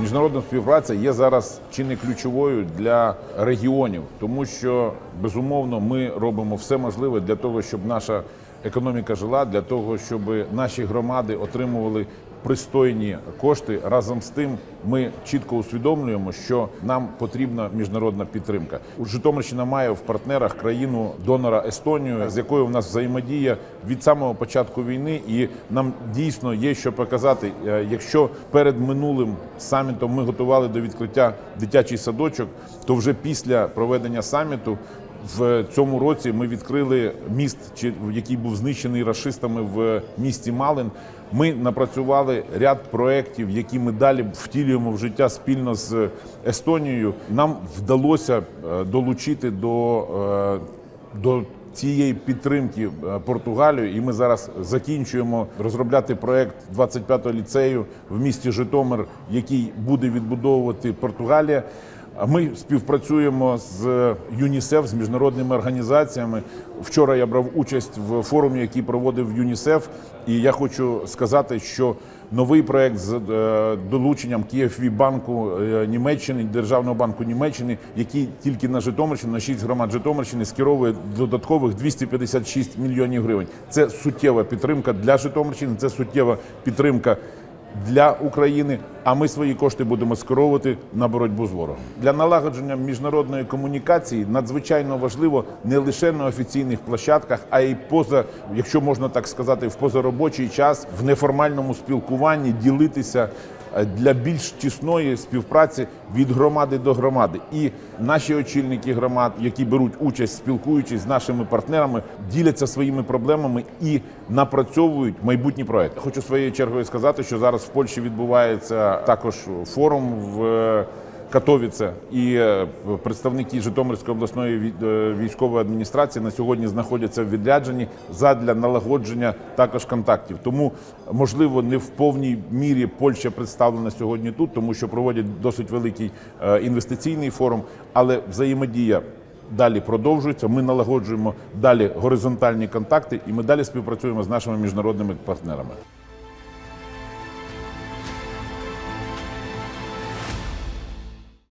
Міжнародна співпраця є зараз чи не ключовою для регіонів, тому що безумовно ми робимо все можливе для того, щоб наша економіка жила, для того, щоб наші громади отримували пристойні кошти. Разом з тим, ми чітко усвідомлюємо, що нам потрібна міжнародна підтримка. Житомирщина має в партнерах країну донора Естонію, з якою в нас взаємодія від самого початку війни, і нам дійсно є що показати. Е, Якщо перед минулим самітом ми готували до відкриття дитячий садочок, то вже після проведення саміту. В цьому році ми відкрили міст, який був знищений рашистами в місті Малин. Ми напрацювали ряд проєктів, які ми далі втілюємо в життя спільно з Естонією. Нам вдалося е, долучити до, е, до цієї підтримки е, Португалію, і ми зараз закінчуємо розробляти проект 25-го ліцею в місті Житомир, який буде відбудовувати Португалія. Ми співпрацюємо з ЮНІСЕФ, з міжнародними організаціями. Вчора я брав участь в форумі, який проводив ЮНІСЕФ, і я хочу сказати, що новий проект з е, долученням KFV банку е, Німеччини, Державного банку Німеччини, який тільки на Житомирщину, на 6 громад Житомирщини скеровує додаткових 256 мільйонів гривень. Це суттєва підтримка для Житомирщини, це суттєва підтримка для України. А ми свої кошти будемо скеровувати на боротьбу з ворогом. Для налагодження міжнародної комунікації надзвичайно важливо не лише на офіційних площадках, а й поза, якщо можна так сказати, в позаробочий час в неформальному спілкуванні ділитися для більш тісної співпраці від громади до громади. І наші очільники громад, які беруть участь, спілкуючись з нашими партнерами, діляться своїми проблемами і напрацьовують майбутні проекти. Хочу своєю чергою сказати, що зараз в Польщі відбувається також форум в. Катовіце і е, представники Житомирської обласної е, військової адміністрації на сьогодні знаходяться в відрядженні задля налагодження також контактів. Тому можливо не в повній мірі Польща представлена сьогодні тут, тому що проводять досить великий е, інвестиційний форум, але взаємодія. Далі продовжується. Ми налагоджуємо далі горизонтальні контакти, і ми далі співпрацюємо з нашими міжнародними партнерами.